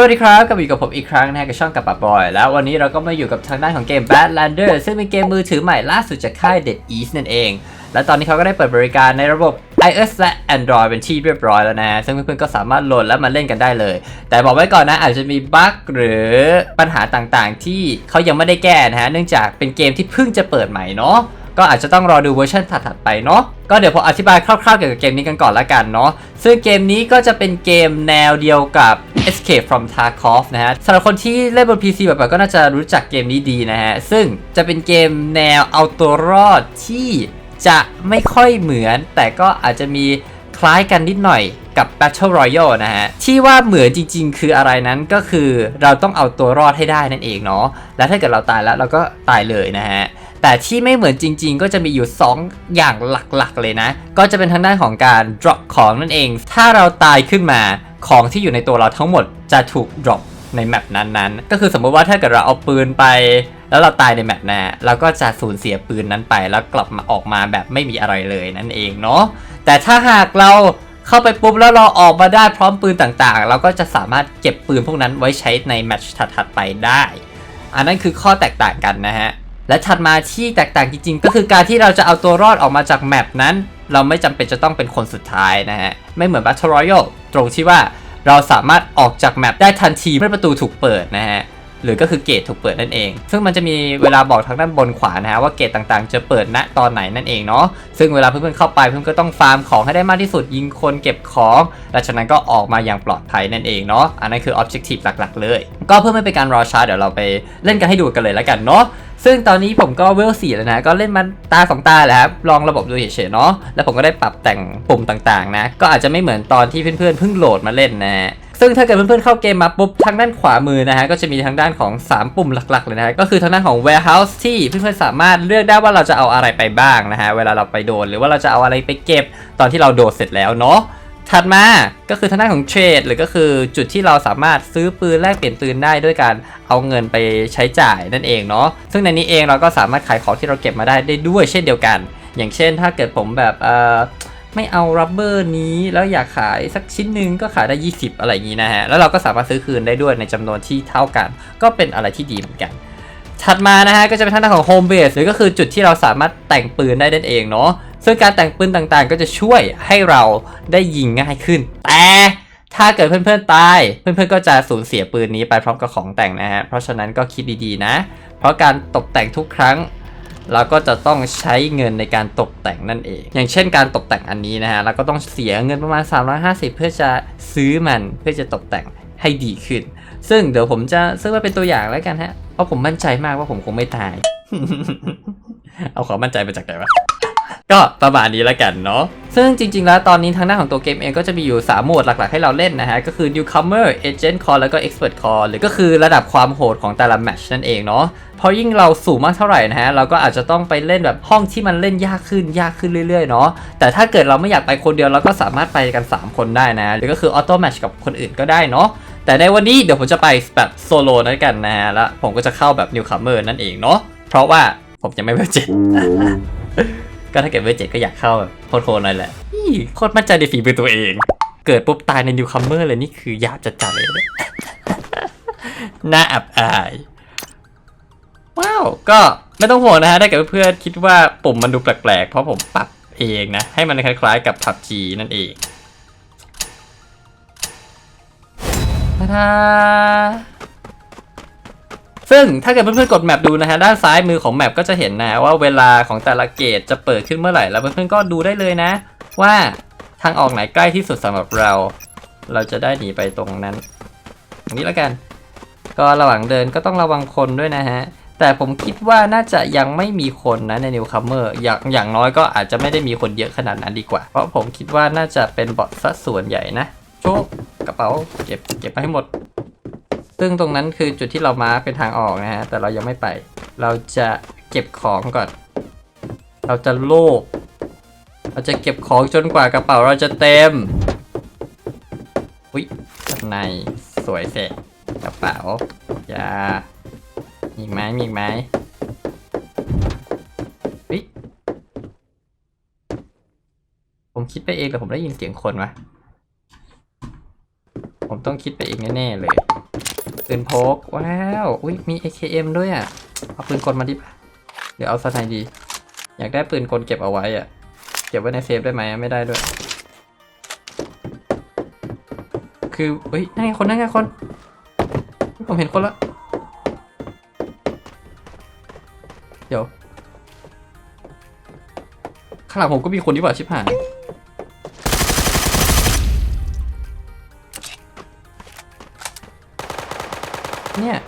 สวัสดีครับกลับมาอยู่กับผมอีกครั้งนะฮะกับช่องกับปะบอย แล้ววันนี้เราก็มาอยู่กับทางด้านของเกม Badlander ซึ่งเป็นเกมมือถือใหม่ล่าสุดจากค่าย Dead East นั่นเอง และตอนนี้เขาก็ได้เปิดบริการในระบบ iOS และ Android เป็นที่เรียบร้อยแล้วนะ ซึ่งเพื่อนๆก็สามารถโหลดแล้วมาเล่นกันได้เลย แต่บอกไว้ก่อนนะอาจจะมีบั๊กหรือปัญหาต่างๆ ที่เขายังไม่ได้แก้นะฮะเนื่องจากเป็นเกมที่เพิ่งจะเปิดใหม่เนาะ ก็อาจจะต้องรอดูเวอร์ชันถัดๆไปเนาะก็เดี๋ยวผมอธิบายคร่าวๆเกี่ยวกับเกมนี้กันก่อนละกันเนาะซึ่งเกมนี้ก็จะเป็นเกมแนวเดียวกับ Escape from Tarkov นะฮะสำหรับคนที่เล่นบน PC แบบๆก็น่าจะรู้จักเกมนี้ดีนะฮะ ซึ่งจะเป็นเกมแนวเอาตัวรอดที่จะไม่ค่อยเหมือน แต่ก็อาจจะมีคล้ายกันนิดหน่อยกับ Battle Royale นะฮะ ที่ว่าเหมือนจริง ๆ คืออะไรนั้นก็คือเราต้องเอาตัวรอดให้ได้นั่นเองเนาะและถ้าเกิดเราตายแล้วเราก็ตายเลยนะฮะ แต่ที่ไม่เหมือนจริง ๆ ก็จะมีอยู่ 2 อย่างหลักๆ เลยนะ ก็จะเป็นทางด้านของการ drop ของนั่นเอง ถ้าเราตายขึ้นมาของที่อยู่ในตัวเราทั้งหมดจะถูก drop ในแมปนั้นๆ ก็คือสมมติว่าถ้าเกิดเราเอาปืนไป แล้วเราตายในแมปหน้าเราก็จะสูญเสียปืนนั้นไป แล้วกลับมาออกมาแบบไม่มีอะไรเลยนั่นเองเนาะ แต่ถ้าหากเราเข้าไปปุ๊บแล้วเราออกมาได้พร้อมปืนต่างๆ เราก็จะสามารถเก็บปืนพวกนั้นไว้ใช้ในแมตช์ถัดๆไปได้ อันนั้นคือข้อแตกต่างกันนะฮะ และถัดมาที่แตกต่างจริงๆ ก็คือการที่เราจะเอาตัวรอดออกมาจากแมปนั้น เราไม่จำเป็นจะต้องเป็นคนสุดท้ายนะฮะ ไม่เหมือน Battle Royale ตรงที่ว่าเราสามารถออกจากแมปได้ทันทีเมื่อประตูถูกเปิดนะฮะหรือก็คือเกตถูกเปิดนั่นเอง ซึ่งมันจะมีเวลาบอกทางด้านบนขวานะฮะว่าเกตต่างๆ จะเปิดณตอนไหนนั่นเองเนาะ ซึ่งเวลาเพื่อนๆเข้าไปเพื่อนก็ต้องฟาร์มของให้ได้มากที่สุดยิงคนเก็บของและจากนั้นก็ออกมาอย่างปลอดภัยนั่นเองเนาะ อันนั้นคือ objective หลักๆ เลย ก็เพื่อไม่เป็นการรอช้าเดี๋ยวเราไปเล่นกันให้ดูกันเลยแล้วกันเนาะ ซึ่งตอนนี้ผมก็เวลสี่แล้วนะ ก็เล่นมันตาสองตาแหละครับ ลองระบบดูเฉยๆเนาะ แล้วผมก็ได้ปรับแต่งปุ่มต่างๆนะ ก็อาจจะไม่เหมือนตอนที่เพื่อนๆเพิ่งโหลดมาเล่นนะซึ่งถ้าเกิดเพื่อนๆเข้าเกมมาปุ๊บทางด้านขวามือนะฮะก็จะมีทางด้านของ 3 ปุ่มหลักๆเลยนะฮะก็คือทางด้านของ warehouse ที่เพื่อนๆสามารถเลือกได้ว่าเราจะเอาอะไรไปบ้างนะฮะเวลาเราไปโดน หรือว่าเราจะเอาอะไรไปเก็บตอนที่เราโดดเสร็จแล้วเนาะ ถัดมาก็คือทางด้านของเทรดหรือก็คือจุดที่เราสามารถซื้อปืนแลกเปลี่ยนปืนได้ด้วยการเอาเงินไปใช้จ่ายนั่นเองเนาะซึ่งในนี้เองเราก็สามารถขายของที่เราเก็บมาได้ได้ด้วยเช่นเดียวกัน อย่างเช่น ถ้าเกิดผมแบบเอ่อไม่เอารับเบอร์นี้แล้วอยากขายสักชิ้นหนึ่งก็ขายได้ 20 อะไรอย่างนี้นะฮะ แล้วเราก็สามารถซื้อคืนได้ด้วยในจำนวนที่เท่ากัน ก็เป็นอะไรที่ดีเหมือนกัน ถัดมานะฮะก็จะเป็นทางด้านของ Home Base หรือก็คือจุดที่เราสามารถแต่งปืนได้นั่นเองเนาะ ซึ่งการแต่งปืนต่างๆ ก็จะช่วยให้เราได้ยิงง่ายขึ้น แต่ถ้าเกิดเพื่อนๆตาย เพื่อนๆก็จะสูญเสียปืนนี้ไปพร้อมกับของแต่งนะฮะ เพราะฉะนั้นก็คิดดีๆนะ เพราะการตกแต่งทุกครั้ง เราก็จะต้องใช้เงินในการตกแต่งนั่นเอง อย่างเช่นการตกแต่งอันนี้นะฮะ เราก็ต้องเสียเงินประมาณ 350 เพื่อจะซื้อมันเพื่อจะตกแต่งให้ดีขึ้น ซึ่งเดี๋ยวผมจะซื้อมาเป็นตัวอย่างแล้วกันฮะ เพราะผมมั่นใจมากว่าผมคงไม่ตาย เอาความมั่นใจมาจากไหนวะ ก็ประมาณนี้แล้วกันเนาะซึ่งจริง ๆ แล้วตอนนี้ทางด้านของตัวเกมเองก็จะมีอยู่ 3 โหมดหลัก ๆ ให้เราเล่นนะฮะ ก็คือ newcomer agent core แล้วก็ expert core หรือก็คือระดับความโหดของแต่ละแมชนั่นเองเนาะเพราะยิ่งเราสูงมากเท่าไหร่นะฮะ เราก็อาจจะต้องไปเล่นแบบห้องที่มันเล่นยากขึ้นยากขึ้นเรื่อยๆเนาะแต่ถ้าเกิดเราไม่อยากไปคนเดียวเราก็สามารถไปกัน 3 คนได้นะ หรือก็คือ auto match กับคนอื่นก็ได้เนาะแต่ในวันนี้เดี๋ยวผมจะไปแบบโซโล่นั่นกันนะฮะแล้วผมก็จะเข้าแบบ newcomer นั่นเองเนาะเพราะว่าผมยังไม่เวลเจ็ด ก็ถ้าเกิดเวลเจ็ดก็อยากเข้าแบบโคตรๆหน่อยแหละอี้โคตรมั่นใจในฝีมือตัวเอง เกิดปุ๊บตายในนิวคัมเมอร์เลยนี่คือหยาบจัดๆเลย น่าอับอาย ว้าว ก็ไม่ต้องห่วงนะฮะ ถ้าเกิดเพื่อนคิดว่าปุ่มมันดูแปลกๆ เพราะผมปรับเองนะ ให้มันคล้ายๆกับ PUBG นั่นเองทาดา ซึ่งถ้าเกิดเพื่อนๆกดแมปดูนะฮะด้านซ้ายมือของแมปก็จะเห็นนะว่าเวลาของแต่ละเกตจะเปิดขึ้นเมื่อไหร่แล้วเพื่อนๆก็ดูได้เลยนะ ว่าทางออกไหนใกล้ที่สุดสำหรับเรา เราจะได้หนีไปตรงนั้นนี้แล้วกัน ก็ระหว่างเดินก็ต้องระวังคนด้วยนะฮะแต่ผมคิดว่าน่าจะยังไม่มีคนนะในนิวคัมเมอร์อย่างอย่างน้อยก็อาจจะไม่ได้มีคนเยอะขนาดนั้นดีกว่า เพราะผมคิดว่าน่าจะเป็นบอทซะส่วนใหญ่นะ โชคกระเป๋าเก็บเก็บไปให้หมด ซึ่งตรงนั้นคือจุดที่เรามาร์คเป็นทางออกนะฮะ แต่เรายังไม่ไป เราจะเก็บของก่อน เราจะโลภเราจะเก็บของจนกว่ากระเป๋าเราจะเต็ม อุ้ยข้างในสวยเสร็จกระเป๋าอย่ามีอีกไหมมีอีกไหมเฮ้ยผมคิดไปเองแต่ผมได้ยินเสียงคนวะผมต้องคิดไปเองแน่ๆเลย ปืนพก ว้าว อุ้ยมี AKM ด้วยอะ เอาปืนกลมาดิปะเดี๋ยวเอาสไนดี อยากได้ปืนกลเก็บเอาไว้อะ เก็บไว้ในเซฟได้ไหมไม่ได้ด้วย คือเฮ้ยนั่นไงคนนั่นไงคน ผมเห็นคนละ เดี๋ยว ข้างหลังผมก็มีคนที่ว่าชิบหาย เนี่ย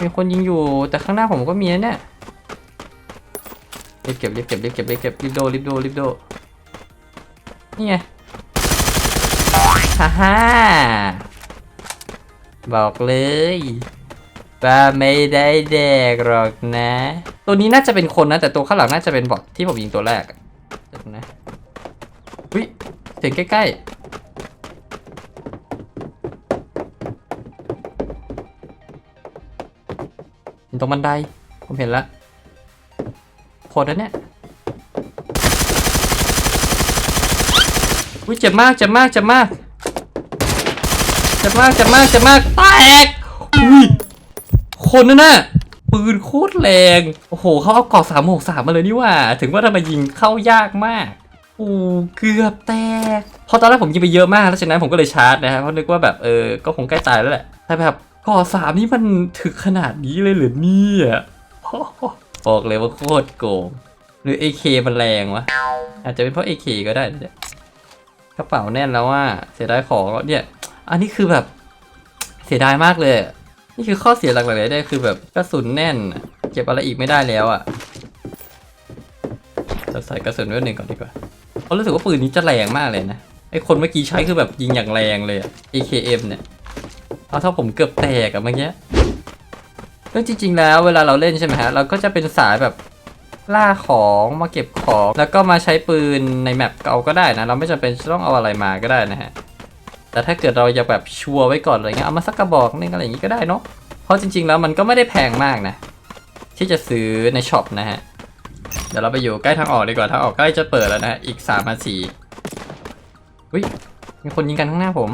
มีคนยิงอยู่แต่ข้างหน้าผมก็มีนะเนี่ยรีบเก็บรีบเก็บรีบเก็บรีบเก็บรีบโดรีบโดรีบโดนี่ไงฮ่าฮ่าบอกเลยว่าไม่ได้แดกหรอกนะ ตัวนี้น่าจะเป็นคนนะ แต่ตัวข้างหลังน่าจะเป็นบอทที่ผมยิงตัวแรกอะเดี๋ยวนะวิเสียงใกล้ ห็นตรงบันได ผมเห็นแล้วโคตรนะเนี่ยวิเจ็บมากเจ็บมากเจ็บมากเจ็บมากเจ็บมากเจ็บมากแตกอุ้ยคนนั่นน่ะปืนโคตรแรง โอ้โหเขาเอากรอบสามหกสามมาเลยนี่ว่า ถึงว่าทำไมยิงเข้ายากมากโอ้เกือบแตกพราะตอนแรกผมยิงไปเยอะมากแล้วฉะนั้นผมก็เลยชาร์จนะครับเพราะนึกว่าแบบเออก็คงใกล้ตายแล้วแหละแต่แบบ กรอสามนี่มันถึกขนาดนี้เลยหรือเนี่ยโอ้โหบอกเลยว่าโคตรโกงหรือ AK มันแรงวะ อาจจะเป็นเพราะ AK ก็ได้กระเป๋าแน่นแล้วว่าเสียดายของเนี่ย อันนี้คือแบบเสียดายมากเลย นี่คือข้อเสียหลักๆเลยได้คือแบบกระสุนแน่น เก็บอะไรอีกไม่ได้แล้วอะเราใส่กระสุนไว้หนึ่งก่อนดีกว่าเพราะรู้สึกว่าปืนนี้จะแรงมากเลยนะไอคนเมื่อกี้ใช้คือแบบยิงอย่างแรงเลยอะ AKM เนี่ย เอาถ้าผมเกือบแตกอะเมื่อกี้ก็จริง ๆ แล้วเวลาเราเล่นใช่ไหมฮะ เราก็จะเป็นสายแบบล่าของมาเก็บของ แล้วก็มาใช้ปืนในแมปเอาก็ได้นะ เราไม่จำเป็นจะต้องเอาอะไรมาก็ได้นะฮะ แต่ถ้าเกิดเราอยากแบบชัวร์ไว้ก่อนอะไรเงี้ยเอามาสักกระบอกนึงอะไรอย่างงี้ก็ได้เนาะ เพราะจริง ๆ แล้วมันก็ไม่ได้แพงมากนะ ที่จะซื้อในช็อปนะฮะ เดี๋ยวเราไปอยู่ใกล้ทางออกดีกว่าทางออกใกล้จะเปิดแล้วนะฮะอีกสามนาทีอุ้ยมีคนยิงกันข้างหน้าผม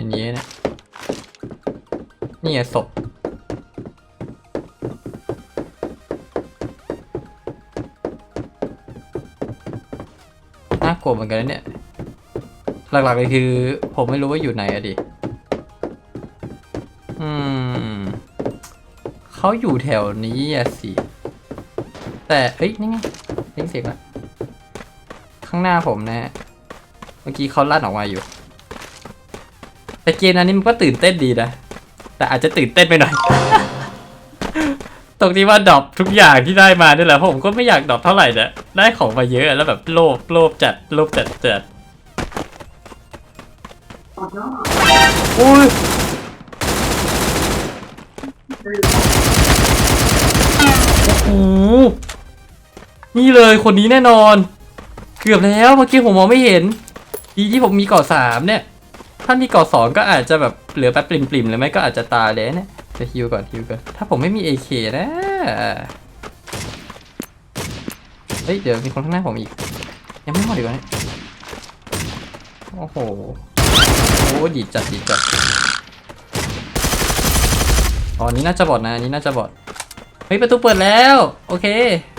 อันนี้นะนี่ไงศพน่ากลัวเหมือนกันนะเนี่ย หลักๆเลยคือ ผมไม่รู้ว่าอยู่ไหนอะดิ อืม เขาอยู่แถวนี้อะสิ แต่เอ้ย นี่ไงเสียงเสียงละข้างหน้าผมนะฮะเมื่อกี้เขาลั่นออกมาอยู่ แต่เกมอันนี้มันก็ตื่นเต้นดีนะ แต่อาจจะตื่นเต้นไปหน่อย ตรงที่ว่าดรอปทุกอย่างที่ได้มาเนี่ยแหละเพราะผมก็ไม่อยากดรอปเท่าไหร่นะได้ของมาเยอะแล้วแบบโลภโลภจัดโลภจัดจัดอุ้ยโอ้โหนี่เลยคนนี้แน่นอน เกือบแล้วเมื่อกี้ผมมองไม่เห็นดีที่ผมมีเกาะสามเนี่ย ถ้ามีเกาะสองก็อาจจะแบบเหลือแป๊บปริมๆเลยไหมก็อาจจะตายเลยเนี่ยจะฮิวก่อนฮิวก่อน ถ้าผมไม่มี AK นะเฮ้ยเดี๋ยวมีคนข้างหน้าผมอีก ยังไม่หมดดีกว่าเนี่ยโอ้โหโอ้ดีจัดดีจัดอ๋อนี้น่าจะบอดนะนี้น่าจะบอดเฮ้ยประตูเปิดแล้ว โอเค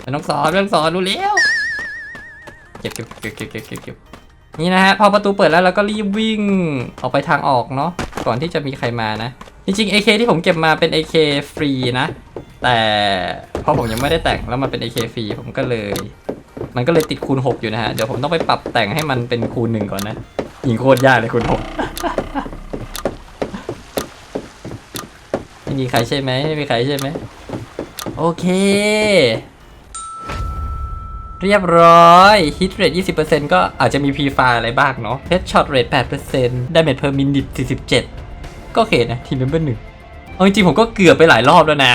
เดี๋ยวน้องสอนเรื่องสอนรู้แล้ว เก็บเก็บเก็บเก็บเก็บเก็บเก็บ นี่นะฮะพอประตูเปิดแล้วเราก็รีบวิ่งออกไปทางออกเนาะก่อนที่จะมีใครมานะ จริงๆ AK ที่ผมเก็บมาเป็น AK ฟรีนะ แต่พอผมยังไม่ได้แต่งแล้วมันเป็น AK ฟรีผมก็เลย มันก็เลยติดคูณ 6 อยู่นะฮะ เดี๋ยวผมต้องไปปรับแต่งให้มันเป็นคูณหนึ่งก่อนนะยิงโคตรยากเลยคูณ 6 ไม่มีใครใช่ไหมไม่มีใครใช่ไหมโอเค เรียบร้อย ฮิตเรท20%ก็อาจจะมีพรีไฟอะไรบ้างเนาะเฮดช็อตเรท8%ดาเมจเพอร์มินิต47 ก็โอเคนะ ทีมเมมเบอร์หนึ่งเอาจริงๆผมก็เกือบไปหลายรอบแล้วนะ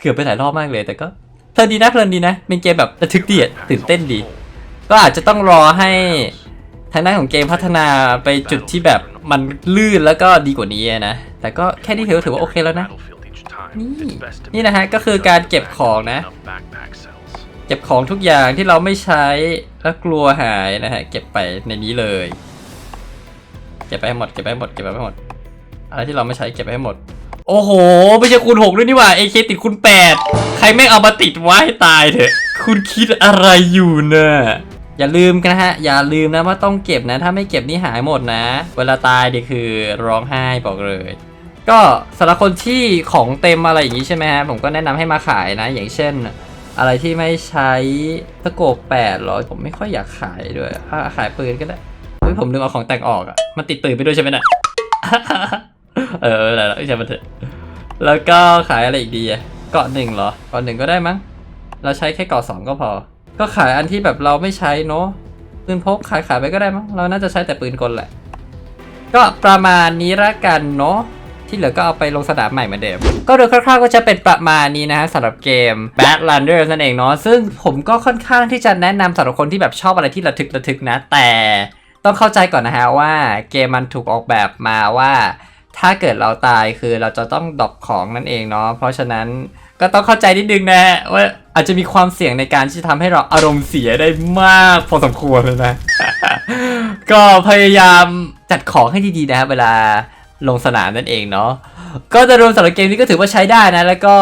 เกือบไปหลายรอบมากเลยแต่ก็เพลินดีนะเพลินดีนะ เป็นเกมแบบระทึกดีอะตื่นเต้นดี ก็อาจจะต้องรอให้ทางด้านของเกมพัฒนาไปจุดที่แบบมันลื่นแล้วก็ดีกว่านี้นะ แต่ก็แค่นี้ถือว่าโอเคแล้วนะ นี่นี่นะฮะก็คือการเก็บของนะ เก็บของทุกอย่างที่เราไม่ใช้แล้วกลัวหายนะฮะ เก็บไปในนี้เลย เก็บไปให้หมด เก็บไปให้หมด เก็บไปให้หมด อะไรที่เราไม่ใช้เก็บไว้ให้หมด โอ้โห ไม่ใช่คูณหกด้วยนี่หว่า AK ติดคูณแปดใครแม่งเอามาติดไว้ให้ตายเถอะ คุณคิดอะไรอยู่เนะอย่าลืมนะฮะ อย่าลืมนะว่าต้องเก็บนะ ถ้าไม่เก็บนี่หายหมดนะ เวลาตายนี่คือร้องไห้บอกเลย ก็สำหรับคนที่ของเต็มอะไรอย่างนี้ใช่ไหมฮะ ผมก็แนะนำให้มาขายนะ อย่างเช่น อะไรที่ไม่ใช้ตะโกบแปดหรอ ผมไม่ค่อยอยากขายด้วยอะขายปืนก็ได้เฮ้ยผมลืมเอาของแต่งออกอะมันติดปืนไปด้วยใช่ไหมน่ะเอออะไรละใช่มันเถอะแล้วก็ขายอะไรอีกดีอะเกาะหนึ่งเหรอเกาะหนึ่งก็ได้มั้ง เราใช้แค่เกาะสองก็พอ ก็ขายอันที่แบบเราไม่ใช้เนาะปืนพกขายขายไปก็ได้มั้ง เราน่าจะใช้แต่ปืนกลแหละ ก็ประมาณนี้ละกันเนาะ ที่เหลือก็เอาไปลงสนามใหม่เหมือนเดิม ก็โดยคร่าวๆก็จะเป็นประมาณนี้นะฮะสำหรับเกม Badlanders นั่นเองเนาะซึ่งผมก็ค่อนข้างที่จะแนะนำสำหรับคนที่แบบชอบอะไรที่ระทึกระทึกนะ แต่ต้องเข้าใจก่อนนะฮะว่าเกมมันถูกออกแบบมาว่า ถ้าเกิดเราตายคือเราจะต้องดรอปของนั่นเองเนาะเพราะฉะนั้นก็ต้องเข้าใจนิดนึงนะว่าอาจจะมีความเสี่ยงในการที่จะทำให้เราอารมณ์เสียได้มากพอสมควรเลยนะ ก็พยายามจัดของให้ดีๆนะเวลา ลงสนามนั่นเองเนาะก็จะรวมสำหรับเกมนี้ก็ถือว่าใช้ได้นะ แล้วก็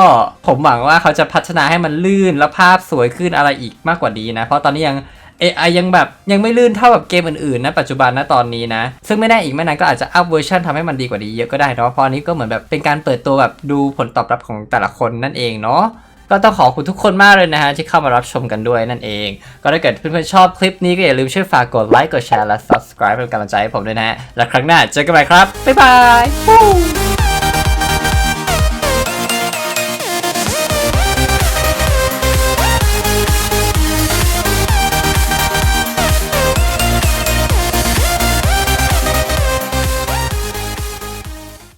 ผมหวังว่าเขาจะพัฒนาให้มันลื่นและภาพสวยขึ้นอะไรอีกมากกว่านี้นะ เพราะตอนนี้ยัง AI ยังแบบยังไม่ลื่นเท่าแบบเกมอื่นๆนะปัจจุบันนะตอนนี้นะ ซึ่งไม่แน่อีกไม่นานก็อาจจะอัพเวอร์ชันทำให้มันดีกว่านี้เยอะก็ได้เนาะเพราะอันนี้ก็เหมือนแบบเป็นการเปิดตัวแบบดูผลตอบรับของแต่ละคนนั่นเองเนาะ ก็ต้องขอบคุณทุกคนมากเลยนะฮะที่เข้ามารับชมกันด้วยนั่นเอง ก็ถ้าเกิดเพื่อนๆชอบคลิปนี้ก็อย่าลืมช่วยฝากกดไลค์กดแชร์และ subscribe เป็นกำลังใจให้ผมด้วยนะฮะและครั้งหน้าเจอกันใหม่ครับบ๊ายบาย